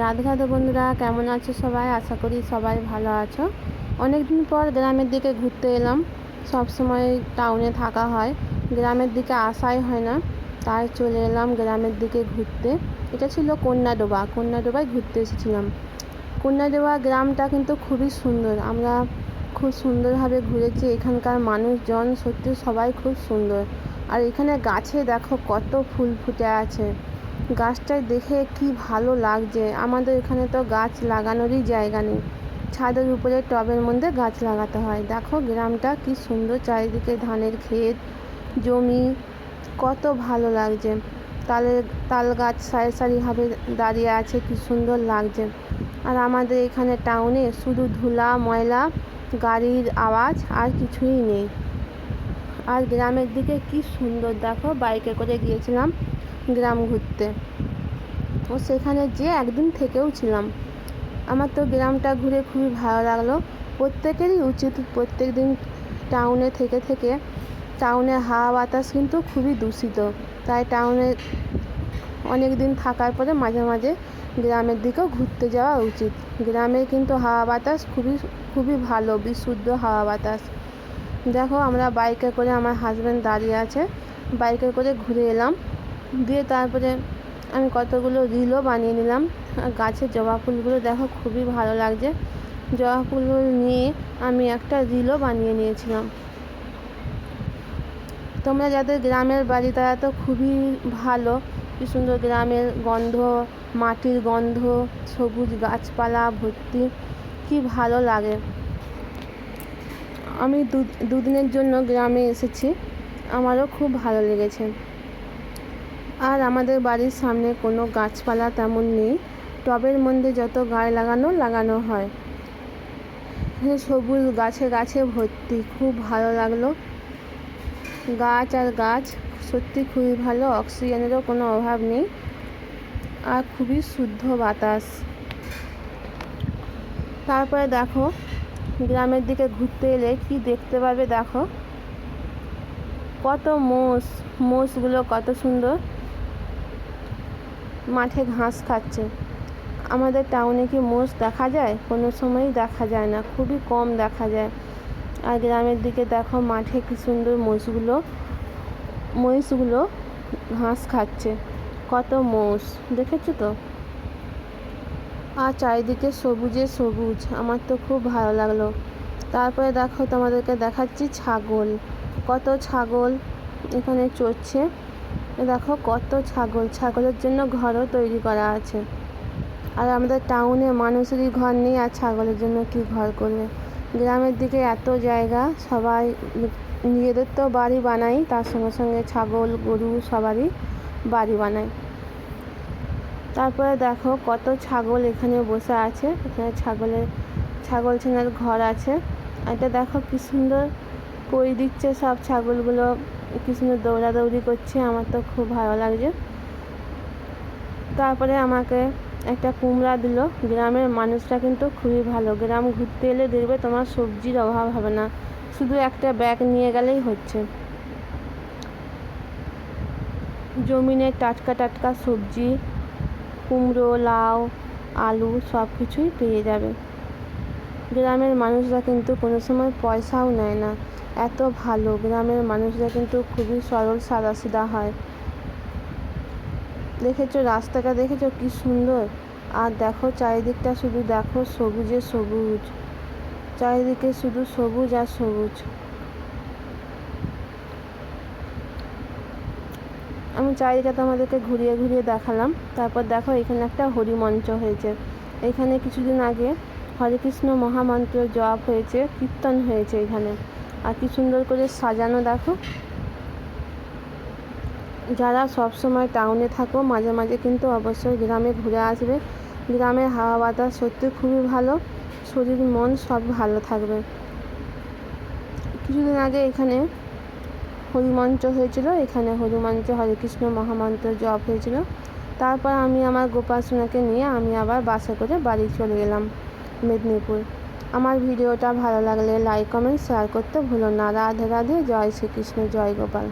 রাধে রাধে বন্ধুরা, কেমন আছো সবাই? আশা করি সবাই ভালো আছো। অনেক দিন পর গ্রামের দিকে ঘুরতে এলাম। সব সময় টাউনে থাকা হয়। গ্রামের দিকে আসাই হয় না। তাই চলে এলাম গ্রামের দিকে ঘুরতে। এটা ছিল কন্যাডোবা। কন্যাডোবায় ঘুরতে এসেছিলাম। কন্যাডোবা গ্রামটা কিন্তু খুবই সুন্দর। আমরা খুব সুন্দরভাবে ঘুরেছি। এখানকার মানুষজন সত্যি সবাই খুব সুন্দর। আর এখানে গাছে দেখো কত ফুল ফুটে আছে। গাছটায় দেখে কি ভালো লাগছে। আমাদের এখানে তো গাছ লাগানোরই জায়গা নেই। ছাদের উপরে টবের মধ্যে গাছ লাগাতে হয়। দেখো গ্রামটা কি সুন্দর চারিদিকে ধানের ক্ষেত, জমি, কত ভালো লাগছে। তালের তাল গাছ সারি সারিভাবে দাঁড়িয়ে আছে, কি সুন্দর লাগছে। আর আমাদের এখানে টাউনে শুধু ধুলা, ময়লা, গাড়ির আওয়াজ আর কিছুই নেই। আর গ্রামের দিকে কি সুন্দর, দেখো বাইকে করে গিয়েছিলাম। গ্রাম ঘুরতে। ও সেখানে যে একদিন থেকেও ছিলাম। আমার তো গ্রামটা ঘুরে খুবই ভালো লাগল। প্রত্যেকেরই উচিত প্রত্যেক দিন টাউনে থেকে থেকে। টাউনে হাওয়া বাতাস কিন্তু খুবই দূষিত। তাই টাউনে অনেক দিন থাকার পরে মাঝে মাঝে গ্রামের দিকেও ঘুরতে যাওয়া উচিত। গ্রামে কিন্তু হাওয়া বাতাস খুবই খুবই ভালো, বিশুদ্ধ হাওয়া বাতাস। দেখো আমরা বাইকে করে আমার হাজব্যান্ড দাঁড়িয়ে আছে। বাইকে করে ঘুরে এলাম। দিয়ে তারপরে আমি কতগুলো রিলও বানিয়ে নিলাম। আর গাছের জবা ফুলগুলো দেখো খুবই ভালো লাগছে। জবা ফুলগুলো নিয়ে আমি একটা রিলও বানিয়ে নিয়েছিলাম। তোমরা যাদের গ্রামের বাড়ি, তারা তো খুবই ভালো। কি সুন্দর গ্রামের গন্ধ, মাটির গন্ধ, সবুজ গাছপালা, ভর্তি। কি ভালো লাগে। আমি দুদিনের জন্য গ্রামে এসেছি। আমারও খুব ভালো লেগেছে। আর আমাদের বাড়ির সামনে কোনো গাছপালা তেমন নেই। টবের মধ্যে যত গাছ লাগানো লাগানো হয়। সবুজ গাছে গাছে ভর্তি। খুব ভালো লাগল। গাছ আর গাছ সত্যি খুবই ভালো। অক্সিজেনেরও কোনো অভাব নেই। আর খুবই শুদ্ধ বাতাস। তারপরে দেখো, গ্রামের দিকে ঘুরতে এলে কি দেখতে পাবে দেখো? কত মোষ। মোষগুলো কত সুন্দর। মাঠে ঘাস খাচ্ছে। আমাদের টাউনে কি মোষ দেখা যায়? কোনো সময়ই দেখা যায় না, খুবই কম দেখা যায়। আর গ্রামের দিকে দেখো, মাঠে কি সুন্দর মোষগুলো, মহিষগুলো ঘাস খাচ্ছে। কত মোষ, দেখেছ তো? আর চারিদিকে সবুজে সবুজ, আমার তো খুব ভালো লাগল। তারপরে দেখো, তোমাদেরকে দেখাচ্ছি ছাগল। কত ছাগল এখানে চড়ছে। দেখো কত ছাগল, ছাগলের জন্য ঘরও তৈরি করা আছে। আর আমাদের টাউনে মানুষেরই ঘর নেই, আর ছাগলের জন্য কি ঘর করবে? গ্রামের দিকে এত জায়গা, সবাই নিজেদের তো বাড়ি বানাই, তার সঙ্গে সঙ্গে ছাগল, গরু সবারই বাড়ি বানায় তারপরে দেখো কত ছাগল এখানে বসে আছে, এখানে ছাগলের, ছাগল ছানার ঘর আছে। এটা দেখো কি সুন্দর কই দিচ্ছে সব ছাগলগুলো। কি সুন্দর দৌড়াদৌড়ি করছে, আমার তো খুব ভালো লাগছে। তারপরে আমাকে একটা কুমড়া দিল। গ্রামের মানুষরা কিন্তু খুবই ভালো। গ্রাম ঘুরতে এলে দেখবে তোমার সবজির অভাব হবে না। শুধু একটা ব্যাগ নিয়ে গেলেই হচ্ছে। জমিনে টাটকা টাটকা সবজি, কুমড়ো, লাউ, আলু সব কিছুই পেয়ে যাবে। গ্রামের মানুষরা কিন্তু কোনো সময় পয়সাও নেয় না। এত ভালো, গ্রামের মানুষরা কিন্তু খুবই সরল, সাদাসিধা হয়। দেখেছ, রাস্তাটা দেখেছ, কি সুন্দর? আর দেখো, চারিদিকটা শুধু দেখো, সবুজে সবুজ। চারিদিকে শুধু সবুজ আর সবুজ। আমি চারিদিকে তোমাদেরকে ঘুরিয়ে ঘুরিয়ে দেখালাম। তারপর দেখো, এখানে একটা হরিমঞ্চ হয়েছে। এখানে কিছুদিন আগে হরে কৃষ্ণ মহামন্ত্র জপ হয়েছে, কীর্তন হয়েছে এখানে। আর কি সুন্দর করে সাজানো দেখো। যারা সব সময় টাউনে থাকো, মাঝে মাঝে কিন্তু অবশ্যই গ্রামে ঘুরে আসবে। গ্রামের হাওয়া বাতাস সত্যি খুবই ভালো, শরীর, মন সব ভালো থাকবে। কিছুদিন আগে এখানে হরিমঞ্চ হয়েছিল, এখানে হরিমঞ্চ হরে কৃষ্ণ মহামন্ত্র জপ হয়েছিল। তারপর আমি আমার গোপাল সোনাকে নিয়ে আমি আবার বাসে করে বাড়ি চলে গেলাম মেদিনীপুর। আমার ভিডিওটা ভালো লাগলে লাইক কমেন্ট শেয়ার করতে ভুলো না। রাধে রাধে, জয় শ্রীকৃষ্ণ, জয় গোপাল।